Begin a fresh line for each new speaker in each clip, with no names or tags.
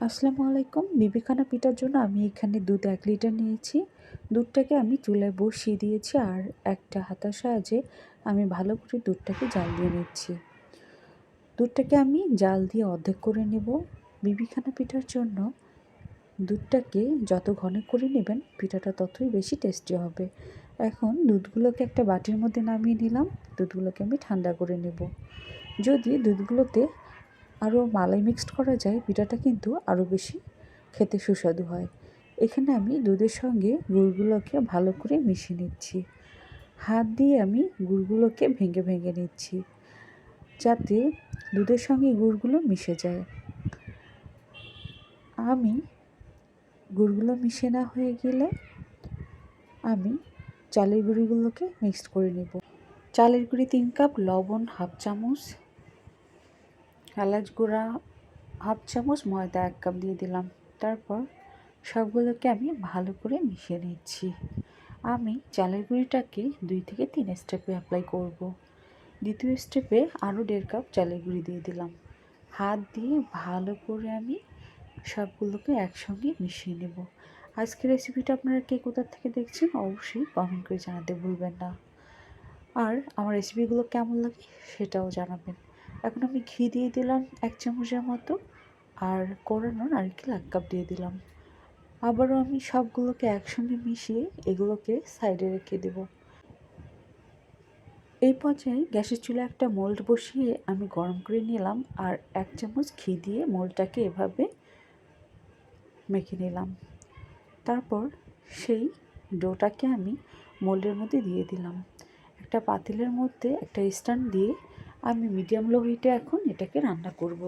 আসসালামু আলাইকুম। বিবিখানা পিঠার জন্য আমি এখানে দুধ এক লিটার নিয়েছি। দুধটাকে আমি চুলায় বসিয়ে দিয়েছি আর একটা হাতার সাহায্যে আমি ভালো করে দুধটাকে জাল দিয়ে নিচ্ছি। দুধটাকে আমি জাল দিয়ে অর্ধেক করে নেব। বিবিখানা পিঠার জন্য দুধটাকে যত ঘন করে নেবেন পিঠাটা ততই বেশি টেস্টি হবে। এখন দুধগুলোকে একটা বাটির মধ্যে নামিয়ে নিলাম। দুধগুলোকে আমি ঠান্ডা করে নেব। যদি দুধগুলোতে আরও মালাই মিক্সড করা যায় পিঠাটা কিন্তু আরও বেশি খেতে সুস্বাদু হয়। এখানে আমি দুধের সঙ্গে গুড়গুলোকে ভালো করে মিশিয়ে নিচ্ছি। হাত দিয়ে আমি গুড়গুলোকে ভেঙে ভেঙে নিচ্ছি যাতে দুধের সঙ্গে গুড়গুলো মিশে যায়। আমি গুড়গুলো মিশে না হয়ে গেলে আমি চালের গুঁড়িগুলোকে মিক্সড করে নেব। চালের গুঁড়ি তিন কাপ লবণ, হাফ চামচ এলাচ গুঁড়া হাফ চামচ ময়দা এক কাপ দিয়ে দিলাম। তারপর সবগুলোকে আমি ভালো করে মিশিয়ে নিচ্ছি। আমি চালের গুঁড়িটাকে দুই থেকে তিন স্টেপে অ্যাপ্লাই করব। দ্বিতীয় স্টেপে আরও দেড় কাপ চালের গুঁড়ি দিয়ে দিলাম। হাত দিয়ে ভালো করে আমি সবগুলোকে একসঙ্গে মিশিয়ে নেব। আজকের রেসিপিটা আপনারা কে কোথার থেকে দেখছেন অবশ্যই কমেন্ট করে জানাতে ভুলবেন না। আর আমার রেসিপিগুলো কেমন লাগে সেটাও জানাবেন। এখন আমি ঘি দিয়ে দিলাম এক চামচের মতো আর কোরানো নারকেল এক কাপ দিয়ে দিলাম। আবারও আমি সবগুলোকে একসঙ্গে মিশিয়ে এগুলোকে সাইডে রেখে দেব। এই পর্যায়ে গ্যাসের চুলে একটা মোল্ড বসিয়ে আমি গরম করে নিলাম আর এক চামচ ঘি দিয়ে মোল্ডটাকে এভাবে মেখে নিলাম। তারপর সেই ডোটাকে আমি মোল্ডের মধ্যে দিয়ে দিলাম। একটা পাতিলের মধ্যে একটা স্ট্যান্ড দিয়ে আমি মিডিয়াম লো হিটে এখন এটাকে রান্না করব।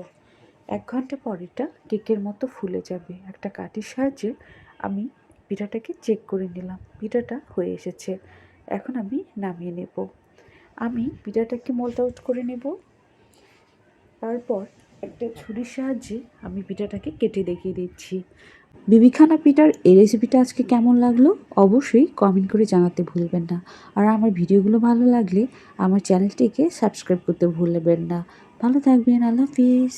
এক ঘণ্টা পর এটা কেকের মতো ফুলে যাবে। একটা কাঠির সাহায্যে আমি পিঠাটাকে চেক করে নিলাম। পিঠাটা হয়ে এসেছে। এখন আমি নামিয়ে নেব। আমি পিঠাটাকে মল্ট আউট করে নেব। তারপর একটা ছুরির সাহায্যে আমি পিঠাটাকে কেটে দেখিয়ে দিচ্ছি। বিবিখানা পিঠার এই রেসিপিটা আজকে কেমন লাগল? অবশ্যই কমেন্ট করে জানাতে ভুলবেন না। আর আমার ভিডিওগুলো ভালো লাগলে আমার চ্যানেলটিকে সাবস্ক্রাইব করতে ভুলবেন না। ভালো থাকবেন, আল্লাহ হাফিজ।